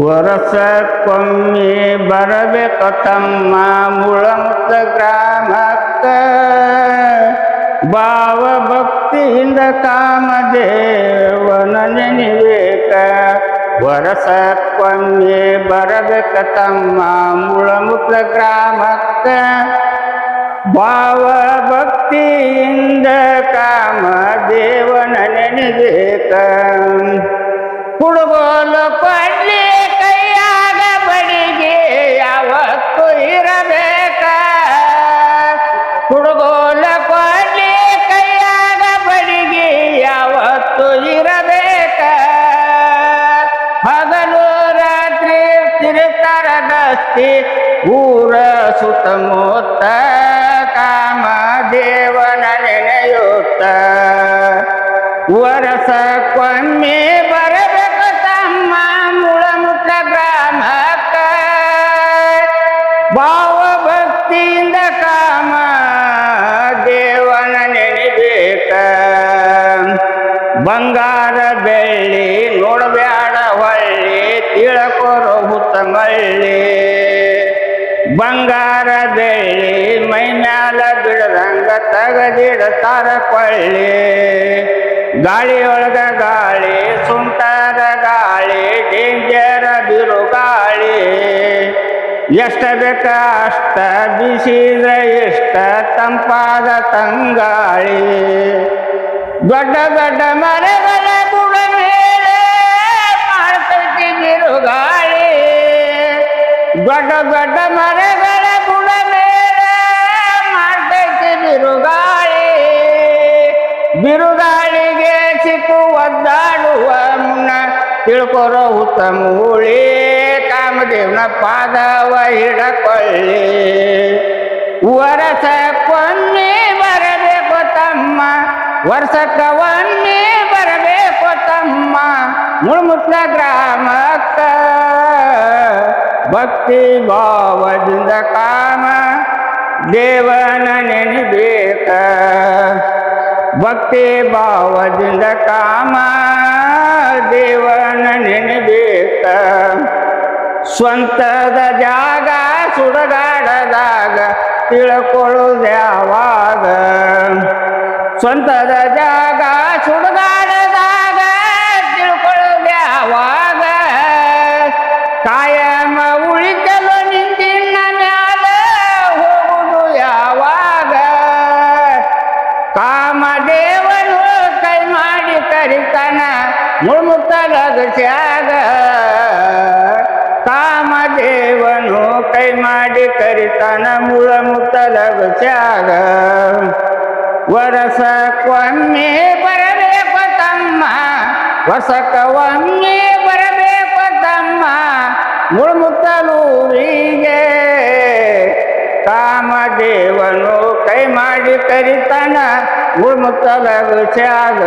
ವರ್ಷಕ್ಕೊಮ್ಮೆ ಬರಬೇಕು ತಮ್ಮ ಮುಳಮುತ್ತ ಗ್ರಾಮಕ್ಕ. ಭಾವ ಭಕ್ತಿಯಿಂದ ಕಾಮದೇವನ ನೆನೆಬೇಕ ವರ್ಷಕ್ಕೊಮ್ಮೆ ಬರಬೇಕ ತಮ್ಮ ಮುಳಮುತ್ತ ಗ್ರಾಮಕ್ಕ. ಭಾವ ಭಕ್ತಿಯಿಂದ ಕಾಮದೇವನ ನೆನೆಬೇಕ ದಸ್ತಿ ಊರ ಸುತ್ತಮುತ್ತ ಕಾಮ ದೇವನ ನೆನೆಯುತ್ತ. ಕೊಮ್ಮೆ ಬರಬೇಕು ತಮ್ಮ ಮುಳಮುಖ ಗ್ರಾಮಕ್ಕ ಭಾವ ಭಕ್ತಿಯಿಂದ ಕಾಮ ದೇವನ ನೆನೆಬೇಕ. ಬಂಗಾರ ಬೆಳ್ಳಿ, ನೋಡಬ್ಯಾಡ ಹೊಳ್ಳಿ ತಿಳಕೊರೋ ಹುತ್ತ ಮಳ್ಳಿ ಬಂಗಾರ ಬೆಳ್ಳಿ ಮೈ ಮ್ಯಾಲ ಬಿಡದಂಗ ತಗದಿಡತಾರ ಕೊಳ್ಳಿ ಗಾಳಿಯೊಳಗ ಗಾಳಿ ಸುಂಟರ ಗಾಳಿ ಡೇಂಜರ ಬಿರುಗಾಳಿ ಎಷ್ಟ ಬೇಕ ಅಷ್ಟ ಬಿಸಿದ್ರೆ ಇಷ್ಟ ತಂಪಾದ ತಂಗಾಳಿ ದೊಡ್ಡ ದೊಡ್ಡ ಮರಗಳ ದೊಡ್ಡ ದೊಡ್ಡ ಮರಗಳ ಬುಡ ಮೇಲೆ ಮಾಡ್ತೈತಿ ಬಿರುಗಾಳಿ. ಬಿರುಗಾಳಿಗೆ ಸಿಕ್ಕು ಒದ್ದಾಡುವ ಮುನ್ನ ತಿಳ್ಕೊರೋ ಉತ್ತಮ ಉಳಿ ಕಾಮದೇವನ ಪಾದವ ಹಿಡಕೊಳ್ಳಿ. ವರ್ಷಕ್ಕೊಮ್ಮೆ ಬರಬೇಕು ತಮ್ಮ. ವರ್ಷಕ್ಕ ಒಮ್ಮೆ ಬರಬೇಕು ತಮ್ಮ. ಮುಳುಮುತ್ತ ಗ್ರಾಮಕ್ಕ ಭಕ್ತಿ ಭಾವದಿಂದ ಕಾಮ ದೇವನ ನೆನಬೇಕ. ಭಕ್ತಿ ಭಾವದಿಂದ ಕಾಮ ದೇವನ ನೆನಬೇಕ. ಸ್ವಂತದ ಜಾಗ ಸುಡಗಾಡದಾಗ ತಿಳ್ಕೊಳ್ಳೋದು ಯಾವಾಗ ಸ್ವಂತದ ಜಾಗ ಮುಳ್ಮುತ್ತಲಗಸ್ಯಾಗ ಕಾಮದೇವನು ಕೈ ಮಾಡಿ ಕರಿತಾನ ವರಸ ವರ್ಷಕ್ಕೊಮ್ಮೆ ಬರಬೇಕು ತಮ್ಮ ವಸಕ ಒಮ್ಮೆ ಬರಬೇಕು ತಮ್ಮ ಮುಳುಮುತ್ತಲೂರಿಗೆ ಕಾಮದೇವನು ಕೈ ಮಾಡಿ ಕರಿತಾನ ಮುಳ್ಮುತ್ತಲಗಸ್ಯಾಗ